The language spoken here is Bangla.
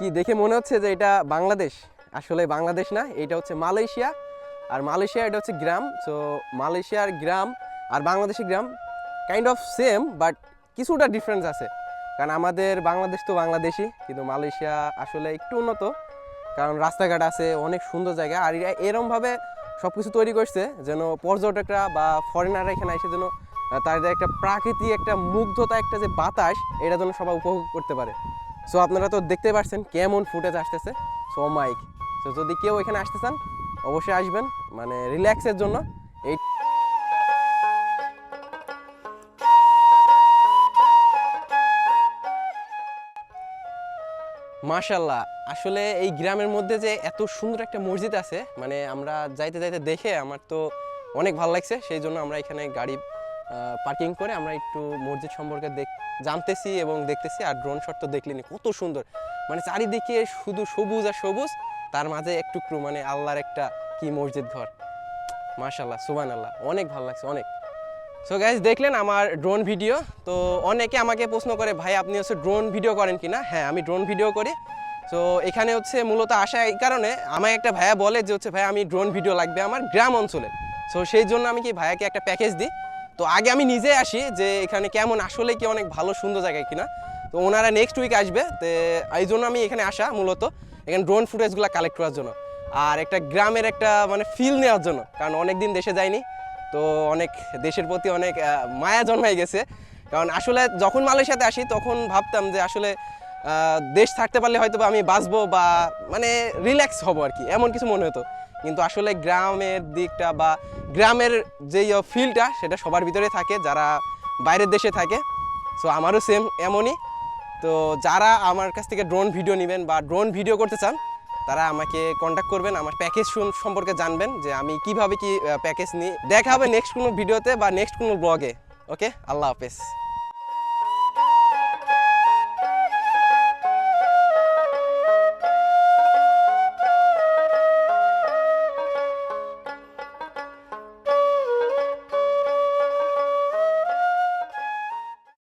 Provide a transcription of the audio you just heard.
কি দেখে মনে হচ্ছে যে এটা বাংলাদেশ? আসলে বাংলাদেশ না, এটা হচ্ছে মালয়েশিয়া। আর মালয়েশিয়া, এটা হচ্ছে গ্রাম। সো মালয়েশিয়ার গ্রাম আর বাংলাদেশের গ্রাম কাইন্ড অফ সেম বাট কিছুটা ডিফারেন্স আছে। কারণ আমাদের বাংলাদেশ তো বাংলাদেশি, কিন্তু মালয়েশিয়া আসলে একটু উন্নত। কারণ রাস্তাঘাট আছে, অনেক সুন্দর জায়গা। আর এরমভাবে সব কিছু তৈরি করছে যেন পর্যটকরা বা ফরেনাররা এখানে এসে যেন তাদের একটা প্রাকৃতিক একটা মুগ্ধতা, একটা যে বাতাস, এটা যেন সবাই উপভোগ করতে পারে। সো আপনারা তো দেখতে পাচ্ছেন কেমন ফুটেজ আসতেছে। সো মাইক সো যদি কেউ এখানে আসতে চান, অবশ্যই আসবেন। মানে রিল্যাক্সের জন্য। এই মাশাল্লাহ আসলে এই গ্রামের মধ্যে যে এত সুন্দর একটা মসজিদ আছে মানে আমরা যাইতে যাইতে দেখে আমার তো অনেক ভালো লাগছে, সেই জন্য আমরা এখানে গাড়ি পার্কিং করে আমরা একটু মসজিদ সম্পর্কে দেখ, জানতেছি এবং দেখতেছি আর ড্রোন শট তো দেখলেনি কত সুন্দর। মানে চারিদিকে শুধু সবুজ আর সবুজ, তার মাঝে একটু মানে আল্লাহর একটা কি মসজিদ ঘর। মাশাল্লাহ সুবান আল্লাহ অনেক ভালো লাগছে, অনেক। সো গাইজ দেখলেন আমার ড্রোন ভিডিও তো অনেকে আমাকে প্রশ্ন করে, ভাই, আপনি হচ্ছে ড্রোন ভিডিও করেন কি না হ্যাঁ আমি ড্রোন ভিডিও করি। তো এখানে হচ্ছে মূলত আসা এই কারণে আমাকে একটা ভাইয়া বলে যে হচ্ছে, ভাই, আমি ড্রোন ভিডিও লাগবে আমার গ্রাম অঞ্চলে সো সেই জন্য আমি কি ভাইয়াকে একটা প্যাকেজ দিই। তো আগে আমি নিজে আসি যে এখানে কেমন, আসলে কি অনেক ভালো, সুন্দর জায়গা কিনা। তো ওনারা নেক্সট উইক আসবে, তো এই জন্য আমি এখানে আসা মূলত। এখানে ড্রোন ফুটেজগুলো কালেক্ট করার জন্য। আর একটা গ্রামের একটা মানে ফিল নেওয়ার জন্য, কারণ অনেক দিন দেশে যায়নি তো অনেক দেশের প্রতি অনেক মায়া জন্মাই গেছে। কারণ আসলে যখন মালয়েশিয়াতে আসি, তখন ভাবতাম যে আসলে দেশ থাকতে পারলে হয়তো আমি বাঁচবো বা মানে রিল্যাক্স হব আর কি, এমন কিছু মনে হতো। কিন্তু আসলে গ্রামের দিকটা বা গ্রামের যেই ফিলটা সেটা সবার ভিতরে থাকে, যারা বাইরের দেশে থাকে। সো আমারও সেম এমনই। তো যারা আমার কাছ থেকে ড্রোন ভিডিও নেবেন বা ড্রোন ভিডিও করতে চান, তারা আমাকে কন্ট্যাক্ট করবেন, আমার প্যাকেজ সম্পর্কে জানবেন যে আমি কীভাবে কি প্যাকেজ নিই দেখা হবে নেক্সট কোনো ভিডিওতে বা নেক্সট কোনো ব্লগে ওকে আল্লাহ হাফেজ।